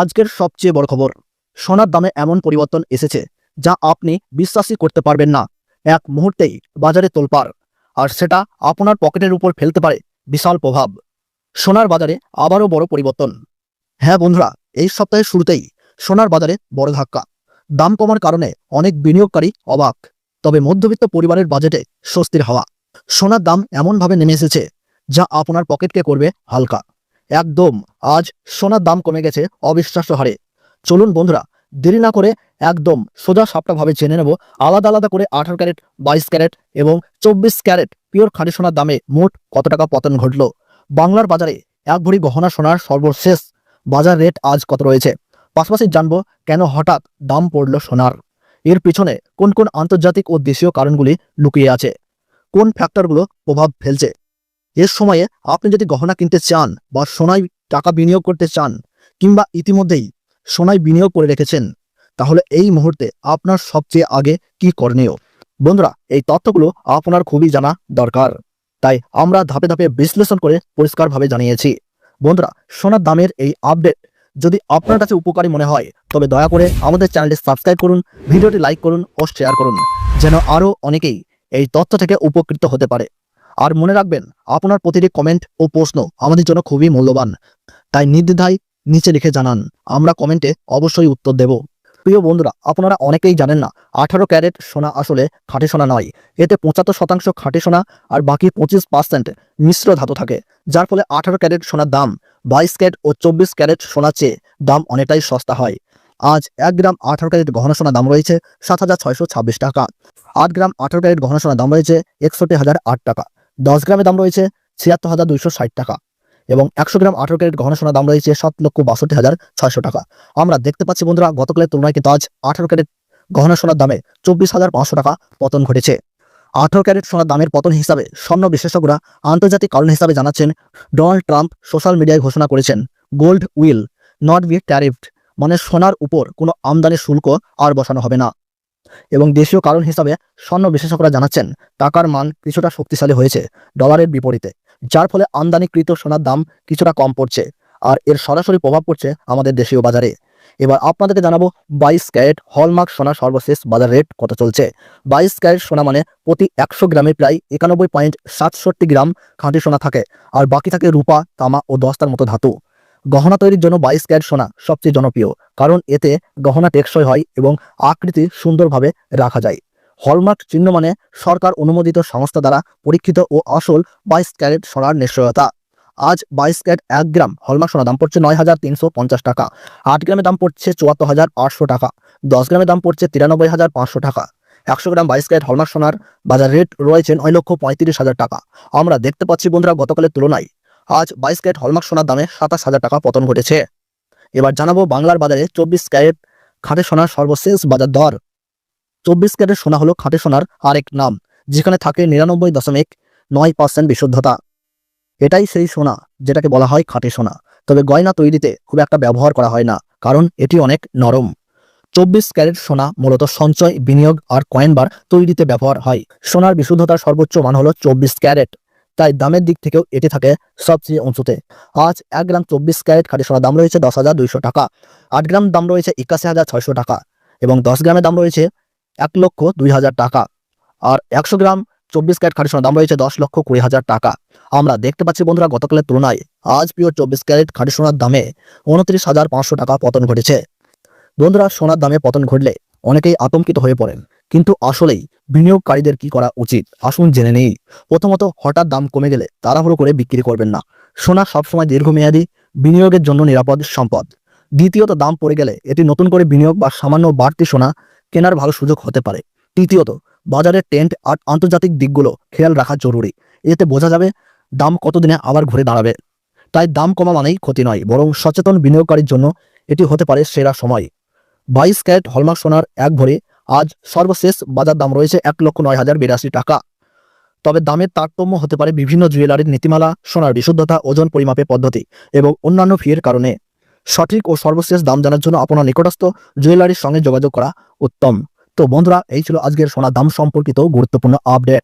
আজকের সবচেয়ে বড় খবর, সোনার দামে এমন পরিবর্তন এসেছে যা আপনি বিশ্বাসই করতে পারবেন না। এক মুহূর্তেই বাজারে তোলপাড়, আর সেটা আপনার পকেটের উপর ফেলতে পারে বিশাল প্রভাব। সোনার বাজারে আবারও বড় পরিবর্তন। হ্যাঁ বন্ধুরা, এই সপ্তাহের শুরুতেই সোনার বাজারে বড় ধাক্কা। দাম কমার কারণে অনেক বিনিয়োগকারী অবাক, তবে মধ্যবিত্ত পরিবারের বাজেটে স্বস্তির হাওয়া। সোনার দাম এমনভাবে নেমে এসেছে যা আপনার পকেটকে করবে হালকা। একদম, আজ সোনার দাম কমে গেছে, অবিশ্বাস্য হারে। চলুন বন্ধুরা, দেরি না করে একদম সোজা সাপটাভাবে জেনে নেব, আলাদা আলাদা করে আঠারো ক্যারেট, বাইশ ক্যারেট এবং চব্বিশ ক্যারেট পিওর খাঁটি সোনার দামে মোট কত টাকা পতন ঘটল? বাংলার বাজারে এক ভরি গহনা সোনার সর্বশেষ বাজার রেট আজ কত রয়েছে? পাশাপাশি জানব কেন হঠাৎ দাম পড়ল সোনার। এর পিছনে কোন কোন আন্তর্জাতিক ও দেশীয় কারণগুলি লুকিয়ে আছে? কোন ফ্যাক্টরগুলো প্রভাব ফেলছে? এর সময়ে আপনি যদি গহনা কিনতে চান বা সোনায় টাকা বিনিয়োগ করতে চান কিংবা ইতিমধ্যেই সোনায় বিনিয়োগ করে রেখেছেন, তাহলে এই মুহূর্তে আপনার সবচেয়ে আগে কি করণীয়? বন্ধুরা, এই তথ্যগুলো আপনার খুবই জানা দরকার। তাই আমরা ধাপে ধাপে বিশ্লেষণ করে পরিষ্কারভাবে জানিয়েছি। বন্ধুরা, সোনার দামের এই আপডেট যদি আপনার কাছে উপকারী মনে হয়, তবে দয়া করে আমাদের চ্যানেলটি সাবস্ক্রাইব করুন, ভিডিওটি লাইক করুন ও শেয়ার করুন, যেন আরও অনেকেই এই তথ্য থেকে উপকৃত হতে পারে। আর মনে রাখবেন, আপনার প্রতিটি কমেন্ট ও প্রশ্ন আমাদের জন্য খুবই মূল্যবান। তাই নির্দ্বিধায় নিচে লিখে জানান, আমরা কমেন্টে অবশ্যই উত্তর দেব। প্রিয় বন্ধুরা, আপনারা অনেকেই জানেন না, আঠারো ক্যারেট সোনা আসলে খাঁটি সোনা নয়। এতে পঁচাত্তর শতাংশ খাঁটি সোনা আর বাকি পঁচিশ পার্সেন্ট মিশ্র ধাতু থাকে, যার ফলে আঠারো ক্যারেট সোনার দাম, বাইশ ক্যারেট ও চব্বিশ ক্যারেট সোনার চেয়ে দাম অনেকটাই সস্তা হয়। আজ এক গ্রাম আঠারো ক্যারেট গহনা সোনার দাম রয়েছে সাত হাজার ছয়শো ছাব্বিশ টাকা। আট গ্রাম আঠারো ক্যারেট গহনা সোনার দাম রয়েছে একষট্টি হাজার আট টাকা। দশ গ্রামের দাম রয়েছে ছিয়াত্তর হাজার দুইশো ষাট টাকা এবং একশো গ্রাম আঠারো ক্যারেট গহনা সোনার দাম রয়েছে সাত লক্ষ বাষট্টি হাজার ছয়শো টাকা। আমরা দেখতে পাচ্ছি বন্ধুরা, গতকালের তুলনায় কিন্তু আজ আঠারো ক্যারেট গহনা সোনার দামে চব্বিশ হাজার পাঁচশো টাকা পতন ঘটেছে। আঠারো ক্যারেট সোনার দামের পতন হিসাবে স্বর্ণ বিশেষজ্ঞরা আন্তর্জাতিক কারণ হিসাবে জানাচ্ছেন, ডোনাল্ড ট্রাম্প সোশ্যাল মিডিয়ায় ঘোষণা করেছেন, gold will not be tariffed মানে সোনার উপর কোনো আমদানি শুল্ক আর বসানো হবে না। এবং দেশীয় কারণ হিসাবে স্বর্ণ বিশেষজ্ঞরা জানাচ্ছেন, টাকার মান কিছুটা শক্তিশালী হয়েছে, ডলারের বিপরীতে, যার ফলে আমদানিকৃত সোনার দাম কিছুটা কম পড়ছে, আর এর সরাসরি প্রভাব পড়ছে আমাদের দেশীয় বাজারে। এবার আপনাদেরকে জানাব বাইশ ক্যারেট হলমার্ক সোনা সর্বশেষ বাজার রেট কত চলছে। বাইশ ক্যারেট সোনা মানে প্রতি একশো গ্রামে প্রায় একানব্বই পয়েন্ট সাতষট্টি গ্রাম খাঁটি সোনা থাকে, আর বাকি থাকে রূপা, তামা ও দস্তার মতো ধাতু। গহনা তৈরির জন্য বাইশ ক্যারেট সোনা সবচেয়ে জনপ্রিয়, কারণ এতে গহনা টেকসই হয় এবং আকৃতি সুন্দরভাবে রাখা যায়। হলমার্ক চিহ্ন মানে সরকার অনুমোদিত সংস্থা দ্বারা পরীক্ষিত ও আসল বাইশ ক্যারেট সোনার নিশ্চয়তা। আজ বাইশ ক্যারেট এক গ্রাম, হলমার্ক সোনার দাম পড়ছে নয় হাজার তিনশো পঞ্চাশ টাকা। আট গ্রামের দাম পড়ছে চুয়াত্তর হাজার আটশো টাকা। দশ গ্রামের দাম পড়ছে তিরানব্বই হাজার পাঁচশো টাকা। একশো গ্রাম বাইশ ক্যারেট হলমার্ক সোনার বাজার রেট রয়েছে নয় লক্ষ পঁয়ত্রিশ হাজার টাকা। আমরা দেখতে পাচ্ছি বন্ধুরা গতকালের তুলনায় আজ বাইশ ক্যারেট হলমার্ক সোনার দামে সাতাশ হাজার টাকা পতন ঘটেছে। এবার জানাব বাংলার বাজারে চব্বিশ ক্যারেট খাঁটে সোনার সর্বশেষ বাজার দর। চব্বিশ ক্যারেট সোনা হলো খাঁটে সোনার আরেক নাম, যেখানে থাকে নিরানব্বই দশমিক নয় পার্সেন্ট বিশুদ্ধতা। এটাই সেই সোনা যেটাকে বলা হয় খাঁটে সোনা। তবে গয়না তৈরিতে খুব একটা ব্যবহার করা হয় না, কারণ এটি অনেক নরম। চব্বিশ ক্যারেট সোনা মূলত সঞ্চয়, বিনিয়োগ আর কয়েন বার তৈরিতে ব্যবহার হয়। সোনার বিশুদ্ধতার সর্বোচ্চ মান হলো চব্বিশ ক্যারেট। তাই দামের দিক থেকেও এটি থাকে সবচেয়ে উঁচুতে। আজ এক গ্রাম চব্বিশ ক্যারেট খাটি সোনার দাম রয়েছে দশ হাজার দুইশো টাকা। আট গ্রাম দাম রয়েছে একাশি হাজার ছয়শো টাকা এবং দশ গ্রামের দাম রয়েছে এক লক্ষ দুই হাজার টাকা। আর একশো গ্রাম চব্বিশ ক্যারেট খাঁটি সোনার দাম রয়েছে দশ লক্ষ কুড়ি হাজার টাকা। আমরা দেখতে পাচ্ছি বন্ধুরা গতকালের তুলনায় আজ প্রিয় চব্বিশ ক্যারেট খাঁটি সোনার দামে উনত্রিশ হাজার পাঁচশো টাকা পতন ঘটেছে। বন্ধুরা সোনার দামে পতন ঘটলে অনেকেই আতঙ্কিত হয়ে পড়েন। কিন্তু আসলেই বিনিয়োগকারীদের কি করা উচিত? আসুন জেনে নেই। প্রথমত, হঠাৎ দাম কমে গেলে তাড়াহুড়ো করে বিক্রি করবেন না। সোনা সবসময় দীর্ঘমেয়াদী, বিনিয়োগের জন্য নিরাপদ সম্পদ। দ্বিতীয়ত, দাম পড়ে গেলে এটি নতুন করে বিনিয়োগ বা সামান্য বাড়তি সোনা কেনার ভালো সুযোগ হতে পারে। তৃতীয়ত বাজারের টেন্ট আর আন্তর্জাতিক দিকগুলো খেয়াল রাখা জরুরি। এতে বোঝা যাবে দাম কতদিনে আবার ঘুরে দাঁড়াবে। তাই দাম কমা মানেই ক্ষতি নয়, বরং সচেতন বিনিয়োগকারীর জন্য এটি হতে পারে সেরা সময়। বাইশ ক্যারেট হলমার্ক সোনার এক ভরি আজ সর্বশেষ বাজার দাম রয়েছে এক লক্ষ নয় হাজার বিরাশি টাকা। তবে দামের তারতম্য হতে পারে বিভিন্ন জুয়েলারির নীতিমালা, সোনার বিশুদ্ধতা, ওজন পরিমাপের পদ্ধতি এবং অন্যান্য ফিয়ের কারণে। সঠিক ও সর্বশেষ দাম জানার জন্য আপনার নিকটস্থ জুয়েলারির সঙ্গে যোগাযোগ করা উত্তম। তো বন্ধুরা, এই ছিল আজকের সোনার দাম সম্পর্কিত গুরুত্বপূর্ণ আপডেট।